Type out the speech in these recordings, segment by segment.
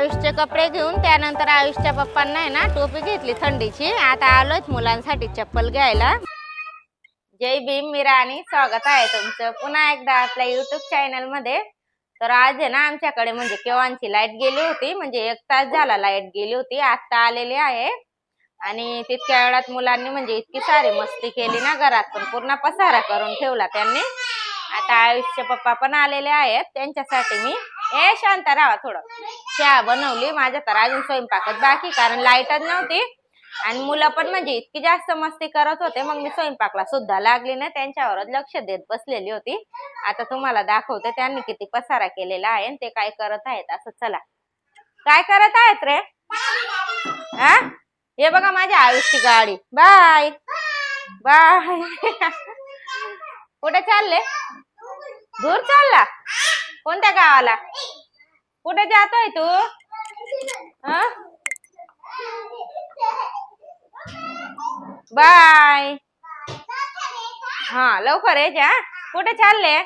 आयुषचे कपडे घेऊन त्यानंतर आयुषच्या पप्पांना आहे ना टोपी घेतली थंडीची. आता आलोय मुलांसाठी चप्पल घ्यायला. जय भीम मीरा आणि स्वागत आहे तुमचं. पुन्हा एकदा आपल्या युट्यूब चॅनलमध्ये. तर आज आहे ना आमच्याकडे म्हणजे केव्हाची लाइट गेली होती. म्हणजे एक तास झाला लाइट गेली होती. आत्ता आलेली आहे. आणि तितक्या वेळात मुलांनी म्हणजे इतकी सारी मस्ती केली ना घरात पण पूर्ण पसारा करून ठेवला त्यांनी. आता आयुषचे पप्पा पण आलेले आहेत. त्यांच्यासाठी मी ए शांत राहा थोडं. चहा बनवली माझ्या तर अजून स्वयंपाकात बाकी कारण लाईटच नव्हती. आणि मुलं पण म्हणजे इतकी जास्त मस्ती करत होते मग मी स्वयंपाकला सुद्धा लागली ना त्यांच्यावरच लक्ष देत बसलेली होती. आता तुम्हाला दाखवते त्यांनी किती पसारा केलेला आहे आणि ते काय करत आहेत. असं चला. काय करत आहेत रे? हा हे बघा माझ्या आयुषची गाडी. बाय. बाय. कुठे चालले? दूर चालला? कोणत्या गावाला? कुठे जातोय तू? बाय. हा लवकर ये जा. कुठे चालले?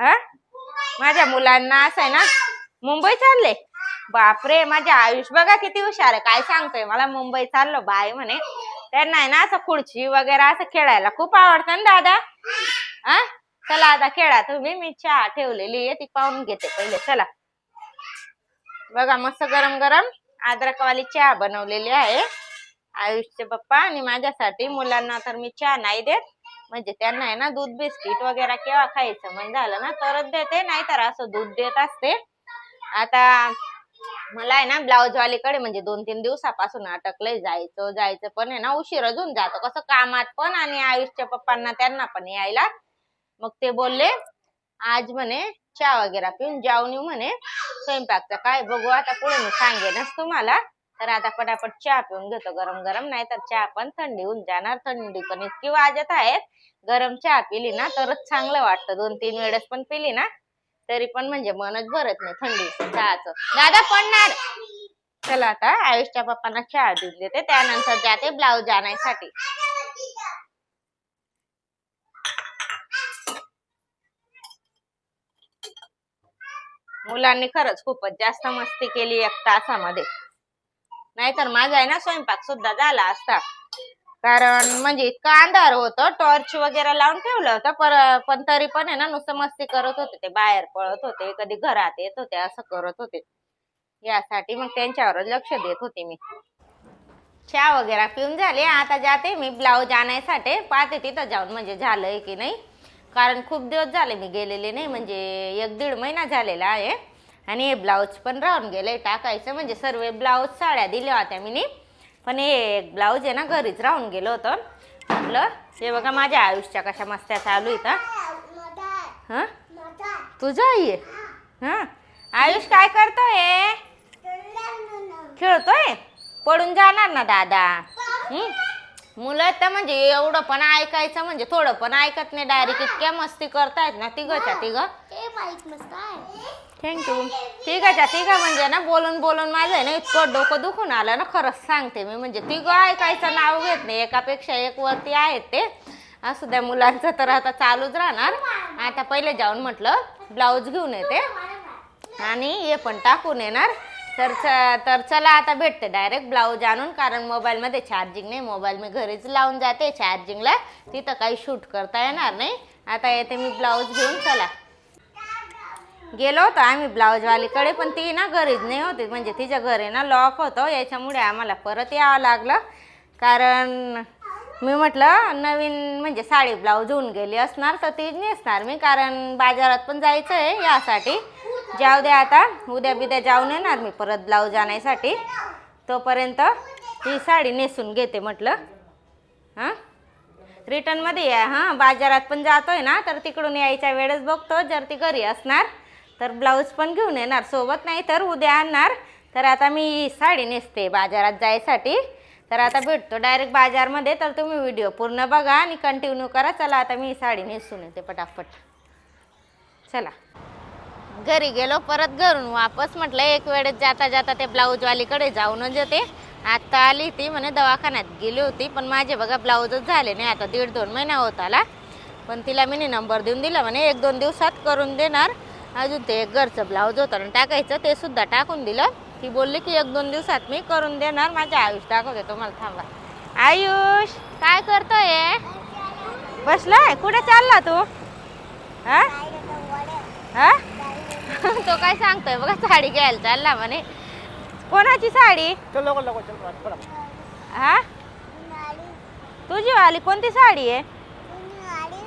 हा? माझ्या मुलांना असं आहे ना मुंबई चालले? बापरे माझे आयुष बघा किती हुशार आहे. काय सांगतोय? मला मुंबई चाललो बाय म्हणे. त्यांना आहे ना असं खुर्ची वगैरे असं खेळायला खूप आवडतं ना दादा. हा? चला आता खेळा तुम्ही. मी चहा ठेवलेली आहे ती पाहून घेते पहिले. चला. बघा मस्त गरम गरम अद्रकवाली चहा बनवलेली आहे. आयुषचे पप्पा आणि माझ्यासाठी मुलांना तर मी चहा नाही देत. म्हणजे त्यांना आहे ना दूध बिस्किट वगैरे केव्हा खायचं म्हणजे झालं ना तरच देते. नाहीतर असं दूध देत असते. आता मला आहे ना ब्लाऊज वालीकडे म्हणजे दोन तीन दिवसापासून अटकलंय. जायचं जायचं पण आहे ना उशीर अजून जातो. कसं कामात पण आणि आयुषच्या पप्पांना त्यांना पण यायला मग ते बोलले आज म्हणे चहा वगैरे पिऊन जाऊन येऊ म्हणे स्वयंपाकचं काय बघू आता पुढे मी सांगेनच तुम्हाला. तर आता पटापट चहा पिऊन घेतो गरम गरम नाही तर चहा पण थंडी होऊन जाणार थंडी पण इतकी वाजत आहेत. गरम चहा पिली ना तरच चांगलं वाटतं. दोन तीन वेळेस पण पिली ना तरी पण म्हणजे मनच भरत नाही थंडी चहाच. दादा पडणार. चला आता आयुषच्या पप्पांना चहा देऊन देते त्यानंतर जाते ब्लाऊज आणायसाठी. मुलांनी खरंच खूपच जास्त मस्ती केली एक तासामध्ये. नाहीतर माझा आहे ना स्वयंपाक सुद्धा झाला असता. कारण म्हणजे इतका अंधार होतं टॉर्च वगैरे लावून ठेवलं होतं पर पण तरी पण आहे ना नुसतं मस्ती करत होते ते बाहेर पळत होते कधी घरात येत होते असं करत होते. यासाठी मग त्यांच्यावर लक्ष देत होते मी. चहा वगैरे पिऊन झाले आता जाते मी ब्लाऊज आणायसाठी पाहते तिथं जाऊन म्हणजे झालंय की नाही. कारण खूप दिवस झाले मी गेलेले नाही म्हणजे एक दीड महिना झालेला आहे. आणि हे ब्लाऊज पण राहून गेले टाकायचं म्हणजे सर्व ब्लाऊज साड्या दिल्या होत्या मी पण हे एक ब्लाऊज आहे ना घरीच राहून गेलं होतं. म्हटलं हे बघा माझ्या आयुष्या कशा मस्त्या चालू इथं हां? तुझं आई आहे? हां? आयुष काय करतोय? खेळतोय? पडून जाणार ना दादा? मुलं तर म्हणजे एवढं पण ऐकायचं म्हणजे थोडं पण ऐकत नाही. डायरेक्ट इतक्या मस्ती करतायत ना तिघच्या तिघ. ते बाईक मस्त आहे. थँक्यू तिघाच्या तिघा म्हणजे ना बोलून बोलून माझं आहे ना इतकं डोकं दुखून आलं ना खरंच सांगते मी. म्हणजे तिघं ऐकायचं नाव घेत नाही. एकापेक्षा एक वरती आहेत ते. असू द्या मुलांचं तर आता चालूच राहणार. आता पहिले जाऊन म्हटलं ब्लाऊज घेऊन येते. आणि हे पण टाकून येणार. तर च- तर चला आता भेटते डायरेक्ट ब्लाऊज आणून कारण मोबाईलमध्ये चार्जिंग नाही. मोबाईल मी घरीच लावून जाते. चार्जिंगला तिथं काही शूट करता येणार नाही. आता येते मी ब्लाऊज घेऊन चला. गेलो होतो आम्ही ब्लाऊजवालीकडे पण ती ना घरीच नाही होती. म्हणजे तिच्या घरी ना लॉक होतं. याच्यामुळे आम्हाला परत यावं लागलं. कारण मी म्हटलं नवीन म्हणजे साडी ब्लाऊज होऊन गेली असणार तर ती नेसणार मी. कारण बाजारात पण जायचं आहे यासाठी. जाऊ दे आता. उद्या बिद्या जाऊन येणार मी परत ब्लाऊज आणायसाठी. तोपर्यंत ही साडी नेसून घेते म्हटलं. हां? रिटर्नमध्ये या. हां बाजारात पण जातोय ना तर तिकडून यायच्या वेळेस बघतो. जर ती घरी असणार तर ब्लाऊज पण घेऊन येणार. सोबत नाही तर उद्या आणणार. तर आता मी साडी नेसते बाजारात जायसाठी. तर आता भेटतो डायरेक्ट बाजारमध्ये. तर तुम्ही व्हिडिओ पूर्ण बघा आणि कंटिन्यू करा. चला आता मी साडी नेसून येते पटापट. चला. घरी गेलो परत घरून वापस म्हटलं एक वेळेस जाता जाता ते ब्लाऊजवालीकडे जाऊनच येते आता आली ती म्हणे दवाखान्यात गेली होती पण माझे बघा ब्लाऊजच झाले नाही आता दीड दोन महिना होत आला. पण तिला मी नंबर देऊन दिला म्हणे एक दोन दिवसात करून देणार. अजून ते एक घरचं ब्लाऊज होतं आणि टाकायचं ते सुद्धा टाकून दिलं. ती बोलली की एक दोन दिवसात मी करून देणार माझ्या आयुष दाखवते तुम्हाला थांबा. आयुष काय करतोय? बसलाय? कुठे चालला तू? हा? हा? तो काय सांगतोय? बघा साडी घ्यायला चालला म्हणे. कोणाची साडी? चल लवकर लवकर चल पळा, पळा. हा? तुझी वाली कोणती साडी आहे?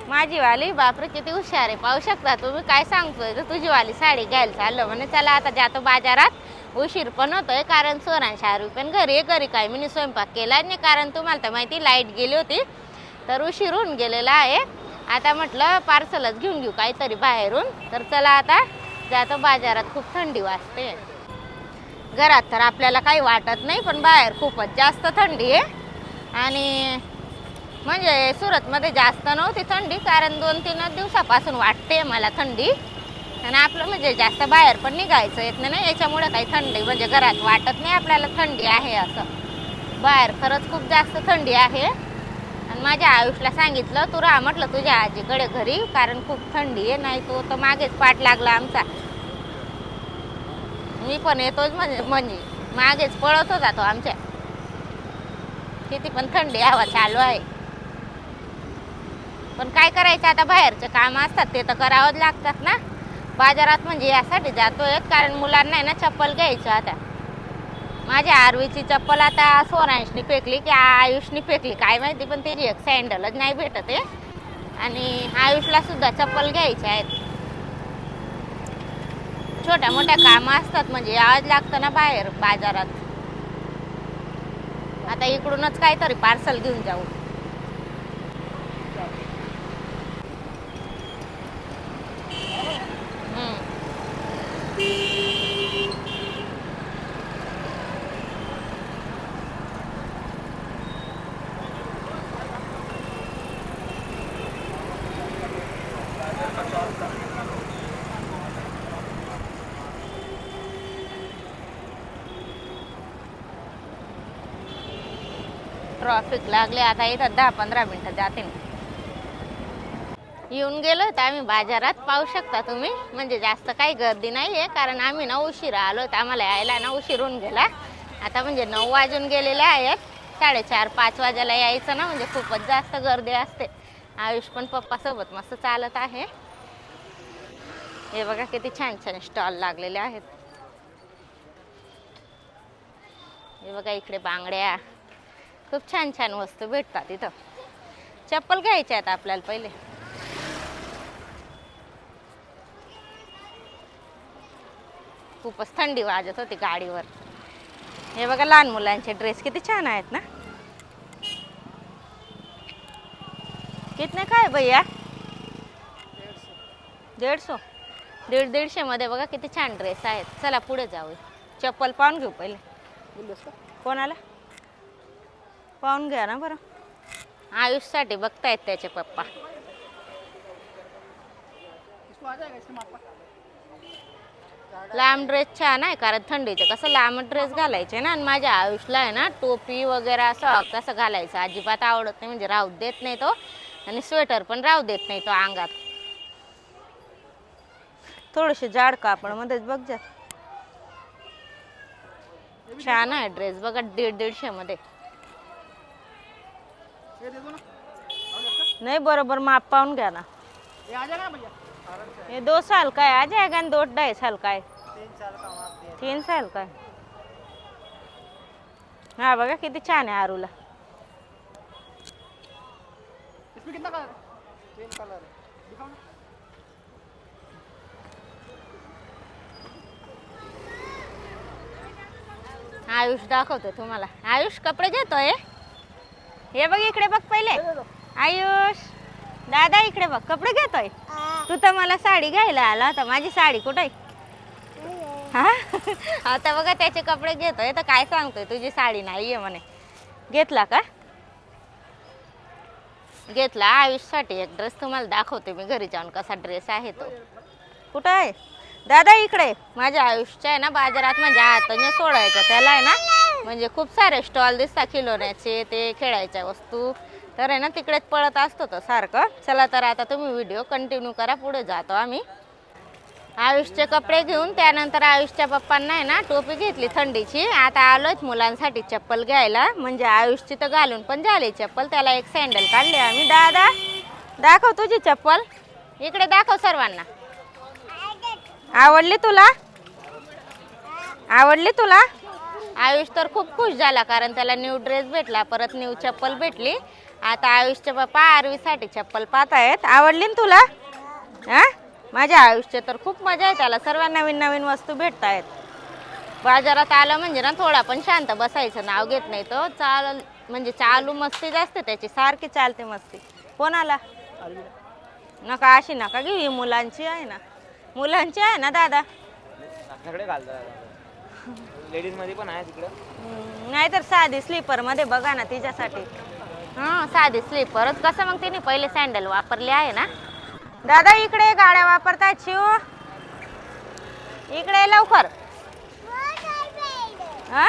माझी वाली? बापरे किती हुशार आहे. पाहू शकता तुम्ही काय सांगतोय? तर तुझी वाली साडी घ्यायला चाललो म्हणे. चला आता जातो बाजारात. उशीर पण होतोय कारण सोरान शाहरुख पण घरी आहे, घरी काय मी स्वयंपाक केला नाही कारण तुम्हाला तर माहिती लाइट गेली होती. तर उशीर होऊन गेलेला आहे. आता म्हटलं पार्सलच घेऊन घेऊ काहीतरी बाहेरून. तर चला आता. जातो बाजारात खूप थंडी वाजते. घरात तर आपल्याला काही वाटत नाही पण बाहेर खूपच जास्त थंडी आहे. आणि म्हणजे सुरतमध्ये जास्त नव्हती थंडी कारण दोन तीनच दिवसापासून वाटते मला थंडी. आणि आपलं म्हणजे जास्त बाहेर पण निघायचं येत नाही याच्यामुळे काही थंडी म्हणजे घरात वाटत नाही आपल्याला थंडी आहे असं. बाहेर खरंच खूप जास्त थंडी आहे. आणि माझ्या आयुषला सांगितलं तू राहा म्हटलं तुझ्या आजीकडे घरी कारण खूप थंडी आहे नाही तो तर मागेच पाठ लागला आमचा. मी पण येतोच म्हणजे म्हणजे मागेच पळत होता तो आमच्या. किती पण थंडी हवा चालू आहे. पण काय करायचं आता बाहेरचे काम असतात ते तर करावंच लागतात ना. बाजारात म्हणजे यासाठी जातोय कारण मुलांना आहे ना चप्पल घ्यायचं आता. माझ्या आरवीची चप्पल आता सोनांशनी फेकली की आयुषनी फेकली. काय माहिती पण त्याची एक सँडलच नाही भेटत आहे. आणि आयुषला सुद्धा चप्पल घ्यायचे आहेत. छोट्या मोठ्या कामं असतात म्हणजे आवाज लागतं ना बाहेर बाजारात. आता इकडूनच काहीतरी पार्सल घेऊन जाऊ हम्म. ट्रॉफिक लागले आता इथं दहा पंधरा मिनटं जाते येऊन गेलो तर आम्ही बाजारात. पाहू शकता तुम्ही म्हणजे जास्त काही गर्दी नाही आहे कारण आम्ही ना उशिरा आलो तर आम्हाला यायला ना उशिरून होऊन गेला. आता म्हणजे नऊ वाजून गेलेले आहेत साडेचार पाच वाजायला यायचं ना म्हणजे खूपच जास्त गर्दी असते. आयुष पण पप्पासोबत मस्त चालत आहे. हे बघा किती छान छान स्टॉल लागलेले आहेत. हे बघा इकडे बांगड्या. खूप छान छान वस्तू भेटतात इथं चप्पल घ्यायच्या आहेत आपल्याला पहिले. खूपच थंडी वाजत होती गाडीवर. हे बघा लहान मुलांचे ड्रेस किती छान आहेत ना. कितने काय भैया? दीडशे. दीड दीडशे मध्ये बघा किती छान ड्रेस आहेत. चला पुढे जाऊ चप्पल पाहून घेऊ पहिले? कोणाला? पाहून घ्या ना बरं. आयुषसाठी बघतायत त्याचे पप्पा. लांब ड्रेस छान आहे कारण थंडीचे कसं लांब ड्रेस घालायचे ना आणि माझ्या आयुषला आहे ना टोपी वगैरे असं कसं घालायचं. अजिबात आवडत नाही म्हणजे राहू देत नाही तो आणि स्वेटर पण राहू देत नाही तो अंगात. थोडेसे जाड कापडमध्येच बघ जा छान आहे ड्रेस बघा दीड दीडशे मध्ये ये दे दो ना और इसका? नाही बरोबर माप पाहून घ्या ना. ये आ जाएगा ना भैया. आराम से ये दो साल का है आ जाएगा ना दो ढाई साल का है तीन का साल का आहे हा बघा किती छान आहे आरूला. इसमें कितना कलर है? तीन कलर है. दिखाओ ना. आयुष दाखवतो तुम्हाला. आयुष कपडे घेतोय? हे बघ इकडे बघ पहिले. आयुष दादा इकडे बघ कपडे घेतोय? तू तर मला साडी घ्यायला आला होता. माझी साडी कुठे आहे? हा? आता बघा त्याचे कपडे घेतोय. तर काय सांगतोय? तुझी साडी नाहीये म्हणे. घेतला का? घेतला. आयुषसाठी एक ड्रेस तुम्हाला दाखवते मी घरी जाऊन कसा ड्रेस आहे तो. कुठं आहे? दादा इकडे. माझ्या आयुष्य आहे ना बाजारात म्हणजे हाताने सोडायचं. त्याला आहे ना म्हणजे खूप सारे स्टॉल दिसतात खिलोण्याचे ते खेळायच्या वस्तू. तर आहे ना तिकडेच पळत असतो तो सारखं. चला तर आता तुम्ही व्हिडिओ कंटिन्यू करा पुढे जातो आम्ही. आयुषचे कपडे घेऊन त्यानंतर आयुषच्या पप्पांना आहे ना टोपी घेतली थंडीची. आता आलोच मुलांसाठी चप्पल घ्यायला. म्हणजे आयुषची तर घालून पण झाली चप्पल. त्याला एक सँडल काढली आम्ही. दादा दाखव तुझी चप्पल. इकडे दाखव सर्वांना. आवडली तुला? आवडली तुला? आयुष तर खूप खुश झाला कारण त्याला न्यू ड्रेस भेटला परत न्यू चप्पल भेटली. आता आयुषचे पप्पा आरवीसाठी चप्पल पाहत आहेत आवडली ना तुला? हा? माझ्या आयुषचे तर खूप मजा आहे त्याला. सर्व नवीन नवीन वस्तू भेटत आहेत बाजारात आलं म्हणजे ना थोडा पण शांत बसायचं. नाव घेत नाही तो. चाल म्हणजे चालू मस्ती जास्त त्याची. सारखी चालते मस्ती. कोणाला? नका अशी नका घेऊ. ही मुलांची आहे ना. मुलांची आहे ना दादा? लेडीजमध्ये पण आहे तिकडं? नाही नाहीतर साधी स्लीपरमध्ये बघा ना तिच्यासाठी. हा साधी स्लीपरच कसं मग तिने पहिले सँडल वापरले आहे ना? दादा इकडे गाड्या वापरतायत शिव इकडे लवकर. हा?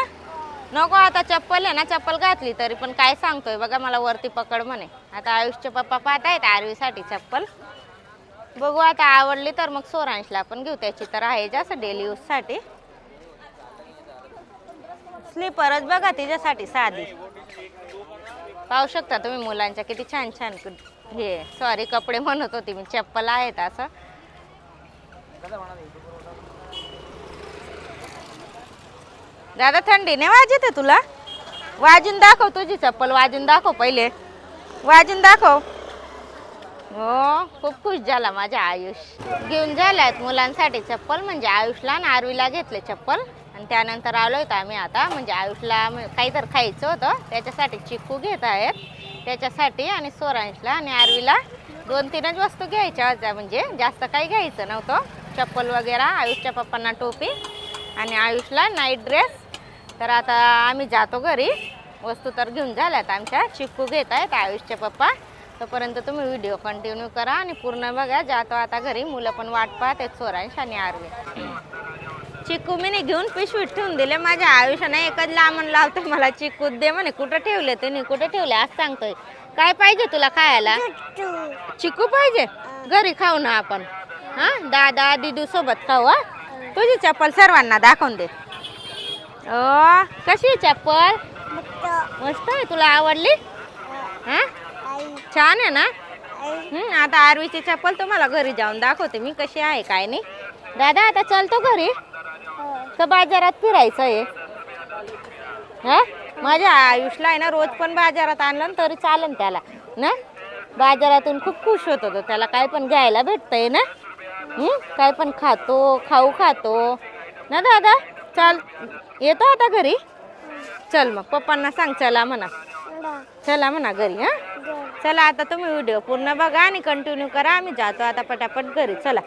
नको आता चप्पल आहे ना चप्पल घातली तरी पण काय सांगतोय? बघा मला वरती पकड म्हणे. आता आयुषचे पप्पा पाहत आहेत आरवीसाठी चप्पल. बघू आता आवडली तर मग सोरांशला पण घेऊ. त्याची तर आहे जास्त डेली यूजसाठी स्लीपरच बघा तिच्यासाठी साधी. पाहू शकता तुम्ही मुलांच्या किती छान छान हे सॉरी कपडे म्हणत होती मी. चप्पल आहेत असं. दादा थंडी नाही वाजत आहे तुला? वाजून दाखव तुझी चप्पल वाजून दाखव पहिले. वाजून दाखव. हो खूप खुश झाला माझ्या आयुष. घेऊन झाल्यात मुलांसाठी चप्पल म्हणजे आयुषला आणि आरवीला घेतले चप्पल. आणि त्यानंतर आलो का आम्ही आता म्हणजे आयुषला काही तर खायचं होतं त्याच्यासाठी चिक्कू घेत आहेत. त्याच्यासाठी आणि सोरांशला आणि आरवीला दोन तीनच वस्तू घ्यायच्या होत्या म्हणजे जास्त काही घ्यायचं नव्हतं. चप्पल वगैरे आयुषच्या पप्पांना टोपी आणि आयुषला नाईट ड्रेस तर आता आम्ही जातो घरी. वस्तू तर घेऊन झाल्यात आमच्या. चिक्कू घेत आहेत आयुषचे पप्पा. तोपर्यंत तुम्ही व्हिडिओ कंटिन्यू करा आणि पूर्ण बघा. जातो आता घरी. मुलं पण वाट पाहत आहेत सोरांश आणि आरवी. चिक्कू मी नाही घेऊन पिशवीत ठेवून दिले. माझ्या आयुष्याने एकच लांबून लावते मला चिक्कू दे म्हणे. कुठं ठेवले तुम्ही कुठं ठेवले? आज सांगतोय. काय पाहिजे तुला खायला? चिकू पाहिजे? घरी खाऊ ना आपण. हा? दादा दिदू सोबत खाऊ हा? तुझी चप्पल सर्वांना दाखवून दे. ओ कशी आहे चप्पल? मस्त आहे. तुला आवडली? हा? छान आहे ना? आता आरवीची चप्पल तुम्हाला घरी जाऊन दाखवते. मी कशी आहे काय नाही. दादा आता चलतो घरी. का बाजारात फिरायचं आहे. हा? माझ्या आयुषला आहे ना रोज पण बाजारात आणलं तरी चालेल त्याला. ना? बाजारातून खूप खुश होतो तो त्याला काय पण घ्यायला भेटतंय ना? काय पण खातो खाऊ खातो. ना दादा? चाल. येतो आता घरी? चल मग पप्पांना सांग चला म्हणा. चला. म्हणा घरी हा? चला आता तुम्ही व्हिडिओ पूर्ण बघा आणि कंटिन्यू करा. आम्ही जातो आता पटापट घरी. चला.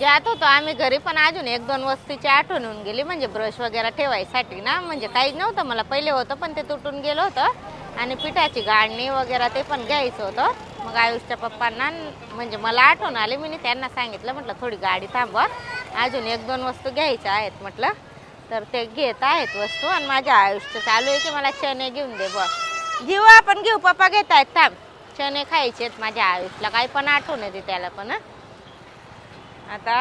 जात होतो आम्ही घरी पण अजून एक दोन वस्तूची आठवण होऊन गेली. म्हणजे ब्रश वगैरे ठेवायसाठी ना. म्हणजे काहीच नव्हतं. मला पहिले होतं पण ते तुटून गेलं होतं. आणि पिठाची गाळणी वगैरे ते पण घ्यायचं होतं. मग आयुषच्या पप्पांना म्हणजे मला आठवण आली. मी त्यांना सांगितलं म्हटलं थोडी गाडी थांबवा. अजून एक दोन वस्तू घ्यायच्या आहेत म्हटलं. तर ते घेत आहेत वस्तू. आणि माझ्या आयुष्य चालू आहे की मला चणे घेऊन दे बा घेऊ आपण घेऊ. पप्पा घेत आहेत. थांब. चणे खायचे आहेत माझ्या आयुषला काही पण आठवण येते त्याला पण आता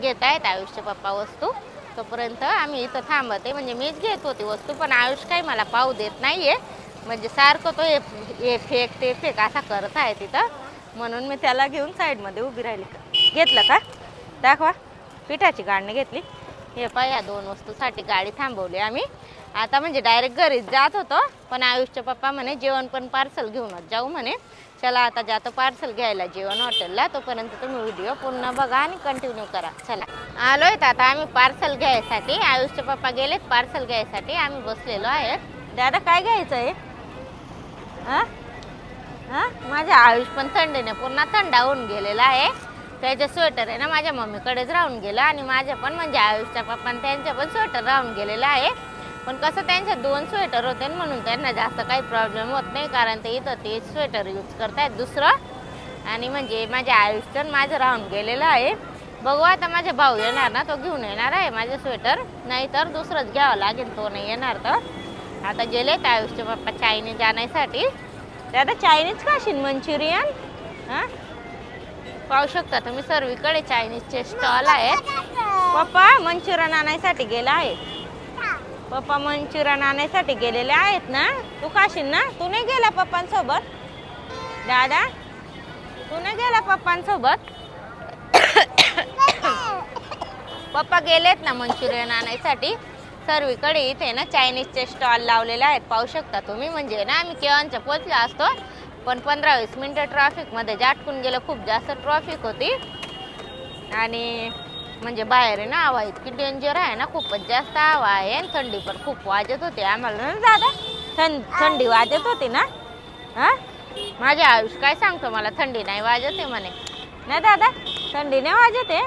घेत आहेत आयुष्य पप्पा वस्तू. तोपर्यंत आम्ही इथं थांबते. म्हणजे मीच घेत होती वस्तू पण आयुष काही मला पाहू देत नाही आहे म्हणजे सारखं तो हे हे फेक ते फेक असा करत आहे तिथं. म्हणून मी त्याला घेऊन साईडमध्ये उभी राहिली. का घेतलं का? दाखवा. पिठाची गाडणी घेतली. हे पाय या दोन वस्तूसाठी गाडी थांबवली आम्ही. आता म्हणजे डायरेक्ट घरीच जात होतो. पण आयुषच्या पप्पा म्हणे जेवण पण पार्सल घेऊनच जाऊ म्हणे. चला आता जातो पार्सल घ्यायला जेवण हॉटेलला तोपर्यंत तुम्ही व्हिडिओ पूर्ण बघा आणि कंटिन्यू करा. चला. आलोय आता आम्ही पार्सल घ्यायसाठी आयुषचे पप्पा गेलेत पार्सल घ्यायसाठी. आम्ही बसलेलो आहे दादा काय घ्यायचं आहे हां? हां? माझ्या आयुष पण थंडीने पूर्ण थंडा होऊन गेलेला आहे. त्याचे स्वेटर आहे ना माझ्या मम्मीकडेच राहून गेलं. आणि माझ्या पण म्हणजे आयुषच्या पप्पा त्यांच्या पण स्वेटर राहून गेलेलं आहे. पण कसं त्यांचे दोन स्वेटर होते म्हणून त्यांना जास्त काही प्रॉब्लेम होत नाही कारण ते इथं ते स्वेटर यूज करतायत दुसरं. आणि म्हणजे माझे आयुष्य माझं राहून गेलेलं आहे. बघू आता माझा भाऊ येणार ना तो घेऊन येणार आहे माझं स्वेटर नाहीतर दुसरंच घ्यावं लागेल तो नाही येणार तर. आता गेले आहेत आयुष्य पप्पा चायनीज आणायसाठी आता चायनीज खाशील मंचुरियन? हां? पाहू शकता तुम्ही सर्वीकडे चायनीजचे स्टॉल आहेत. पप्पा मंचुरियन आणायसाठी गेला आहे. पप्पा मंचुरियन आणायसाठी गेलेले आहेत ना? तू खाशील ना? तू नाही गेला पप्पांसोबत? दादा तू नाही गेला पप्पांसोबत? पप्पा गेलेत ना मंचुरियन आणायसाठी? सर्वीकडे इथे ना चायनीजचे स्टॉल लावलेले आहेत. पाहू शकता तुम्ही? म्हणजे ना आम्ही केव्हांच्या पोचलो असतो पण पंधरा वीस मिनटं ट्रॅफिकमध्ये जाटकून गेलं खूप जास्त ट्रॉफिक होती. आणि म्हणजे बाहेर आहे ना हवा इतकी डेंजर आहे ना खूपच जास्त हवा आहे आणि थंडी पण खूप वाजत होती आम्हाला ना दादा. थंड थंडी वाजत होती ना? हां? माझ्या आयुष काय सांगतो मला थंडी नाही वाजत आहे म्हणे. नाही दादा थंडी नाही वाजत आहे.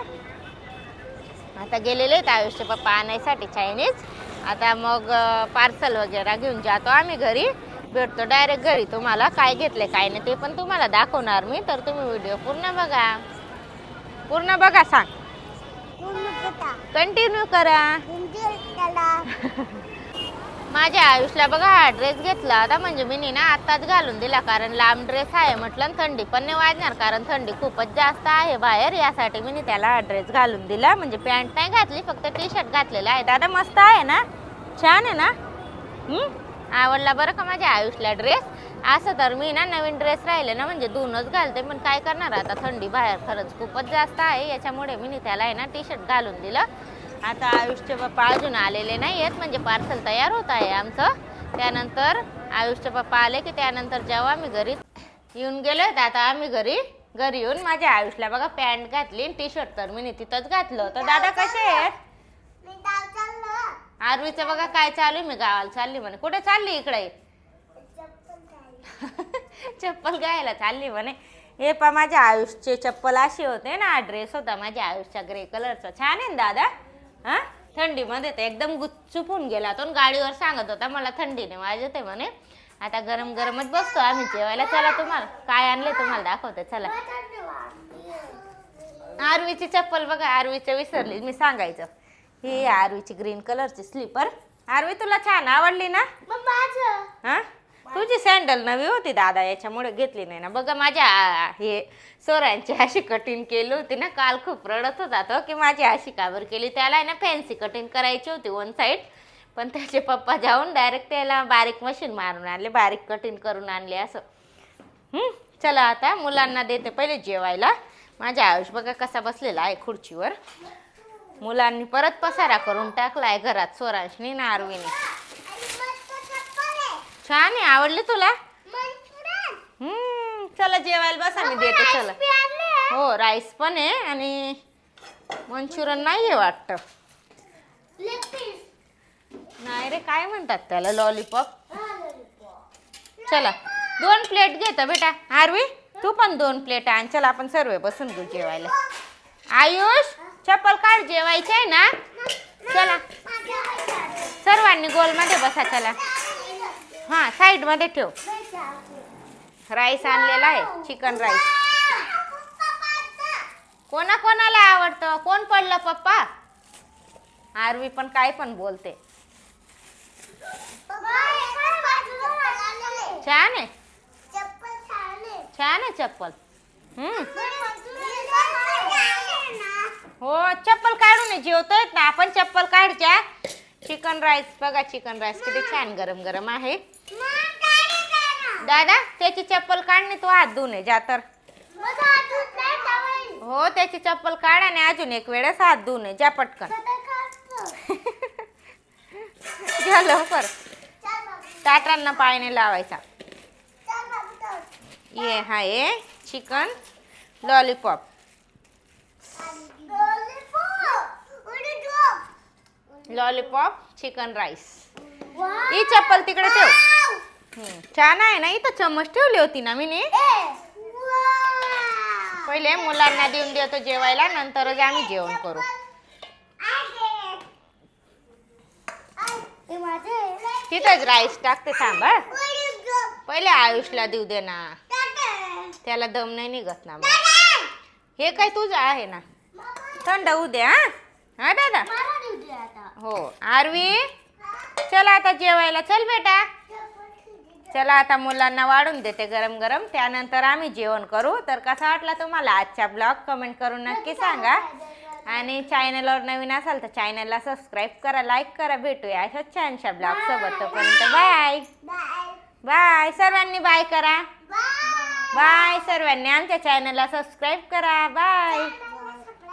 आता गेलेले आहेत आयुष्य पप्पा आणायसाठी चायनीज आता मग पार्सल वगैरे घेऊन जातो आम्ही घरी. भेटतो डायरेक्ट घरी तुम्हाला काय घेतले काय नाही ते पण तुम्हाला दाखवणार मी. तर तुम्ही व्हिडिओ पूर्ण बघा. पूर्ण बघा सांग. कंटिन्यू करा. माझ्या आयुषला बघा हा ड्रेस घेतला होता म्हणजे मी ना आत्ताच घालून दिला. कारण लांब ड्रेस आहे म्हटलं थंडी पण नाही वाजणार. कारण थंडी खूपच जास्त आहे बाहेर. यासाठी मी त्याला हा ड्रेस घालून दिला. म्हणजे पॅन्ट नाही घातली फक्त टी शर्ट घातलेला आहे. दादा मस्त आहे ना? छान आहे ना? आवडला बरं का माझ्या आयुषला ड्रेस असं तर मी ना नवीन ड्रेस राहिले ना म्हणजे दोनच घालते पण काय करणार आता? थंडी बाहेर खरंच खूपच जास्त आहे. याच्यामुळे मी त्याला आहे ना टी शर्ट घालून दिलं. आता आयुषचे पप्पा अजून आलेले नाही आहेत म्हणजे पार्सल तयार होत आहे आमचं. त्यानंतर आयुषचे पप्पा आले की त्यानंतर जेव्हा आम्ही घरी येऊन गेलो आता आम्ही घरी घरी येऊन माझ्या आयुषला बघा पॅन्ट घातली टी शर्ट तर मी तिथंच घातलं. तर दादा कसे आहेत? आरवीचं बघा काय चालू आहे मी गावाला चालली म्हणे. कुठे चालली इकडे? चप्पल घ्यायला चालली म्हणे. हे पा माझ्या आयुषचे चप्पल अशी होते ना हा ड्रेस होता माझ्या आयुषच्या ग्रे कलरचा छान आहे ना दादा? हा? थंडीमध्ये तर एकदम गुच्चूप होऊन गेला तो गाडीवर सांगत होता मला थंडीने वाजत आहे म्हणे. आता गरम गरमच बसतो आम्ही जेवायला. चला तुम्हाला काय आणले तुम्हाला दाखवते चला. आरवीची चप्पल बघा आरवीच्या विसरली मी सांगायचं. ही आरवीची ग्रीन कलरची स्लीपर आरवी तुला छान आवडली ना? हा? तुझी सँडल नवी होती दादा याच्यामुळे घेतली नाही ना. बघा माझ्या आ, हे सोरांची अशी कटिंग केली होती ना काल खूप रडत होता तो की माझी अशी काबर केली. त्याला आहे ना फॅन्सी कटिंग करायची होती वन साईड पण त्याचे पप्पा जाऊन डायरेक्ट त्याला बारीक मशीन मारून आणले बारीक कटिंग करून आणले असं. हं, चला आता मुलांना देते पहिले जेवायला. माझ्या आयुष बघा कसा बसलेला आहे खुर्चीवर. मुलांनी परत पसारा करून टाकलाय घरात सोरांशनी ना आरवीने छान आहे आवडली तुला? हम्म चला जेवायला बसा मी देते चला. हो राईस पण आहे आणि मंचुरियन नाही आहे वाटतं. नाही रे काय म्हणतात त्याला? लॉलीपॉप चला दोन प्लेट घेता बेटा. आरवी तू पण दोन प्लेट आण. चला आपण सर्व बसून घेऊ जेवायला. आयुष चप्पल काढ जेवायचे आहे ना? चला. सर्वांनी गोलमध्ये बसा चला. हां साईडमध्ये ठेव. राईस आणलेला आहे चिकन राईस कोणा कोणाला आवडतं? कोण पडलं पप्पा? आरवी पण काय पण बोलते. छान आहे. छान आहे चप्पल. हम्म. हो चप्पल काढून जेवतोय ना आपण चप्पल काढच्या. चिकन राईस बघा चिकन राईस किती छान गरम गरम आहे. दादा त्याची चप्पल काढ नाही तू हात धुवून जा तर. हो त्याची चप्पल काढ आणि अजून एक वेळेस हात धुवून जा पटकन. घ्या लवकर. टाटांना पायने लावायचा. ये हा ये. Chicken lollipop lollipop chicken rice ही चप्पल तिकडे ठेव. छान आहे ना इथं चम्मच ठेवली होती ना मी पहिले मुलांना देऊन देतो जेवायला नंतरच आम्ही जेवण करू. तिथंच राईस टाकते थांबा पहिले आयुषला देऊ दे ना. त्याला दम नाही निघत ना मग. हे काय तुझं आहे ना? थंड होऊ दे हा. हा दादा. हो. आरवी? चला आता जेवायला. चल बेटा. चला आता मुलांना वाढून देते गरम गरम त्यानंतर आम्ही जेवण करू. तर कसा वाटला तुम्हाला आजचा ब्लॉग? कमेंट करून नक्की सांगा. आणि चॅनलवर नवीन असाल तर चॅनलला सबस्क्राईब करा लाईक करा. भेटूया अशा छानशा ब्लॉग सोबत तोपर्यंत. बाय. बाय. बाय सर्वांनी बाय करा. Bye bye. सर्वांनी आमच्या चॅनलला सबस्क्राईब करा. बाय.